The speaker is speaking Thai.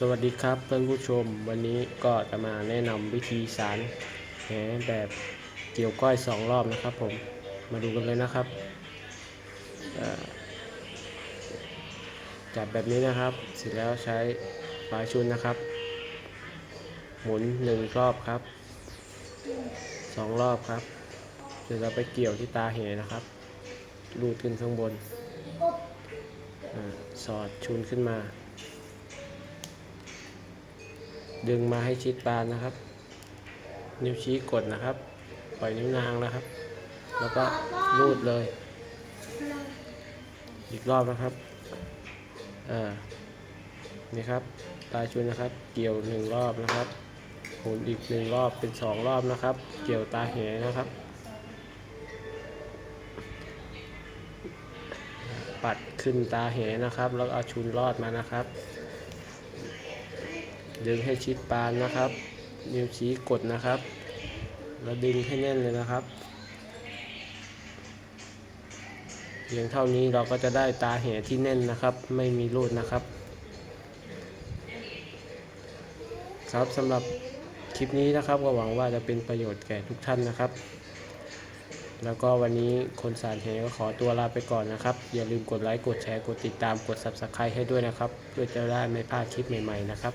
สวัสดีครับเพื่อนผู้ชมวันนี้ก็จะมาแนะนำวิธีสารแหแบบเกี่ยวก้อยสองรอบนะครับผมมาดูกันเลยนะครับจับแบบนี้นะครับ เสร็จแล้วใช้ปลายชุนนะครับ หมุนหนึ่งรอบครับสองรอบครับเสร็จแล้วไปเกี่ยวที่ตาเหนะครับลูดขึ้นข้างบนอสอดชุนขึ้นมา ดึงมาให้ชิดปานนะครับ นิ้วชี้กดนะครับ ปล่อยนิ้วนางนะครับ แล้วก็รูดเลย อีกรอบนะครับอ่านี่ครับปลายชุนนะครับ เกี่ยวหนึ่งรอบนะครับหมุนอีกหนึ่งรอบเป็นสองรอบนะครับ เกี่ยวตาเหนะครับ ปัดขึ้นตาเหนะครับ แล้วเอาชุนรอดมานะครับ ดึงให้ชิดปานนะครับ นิ้วชี้กดนะครับ แล้วดึงให้แน่นเลยนะครับ เพียงเท่านี้เราก็จะได้ตาแห่ที่แน่นนะครับ ไม่มีรูดนะครับ ครับสำหรับคลิปนี้นะครับก็หวังว่าจะเป็นประโยชน์แก่ทุกท่านนะครับ แล้วก็วันนี้คนสารแหก็ขอตัวลาไปก่อนนะครับ อย่าลืมกดไลค์ กดแชร์ กดติดตาม กด Subscribe ให้ด้วยนะครับ เพื่อจะได้ไม่พลาดคลิปใหม่ๆนะครับ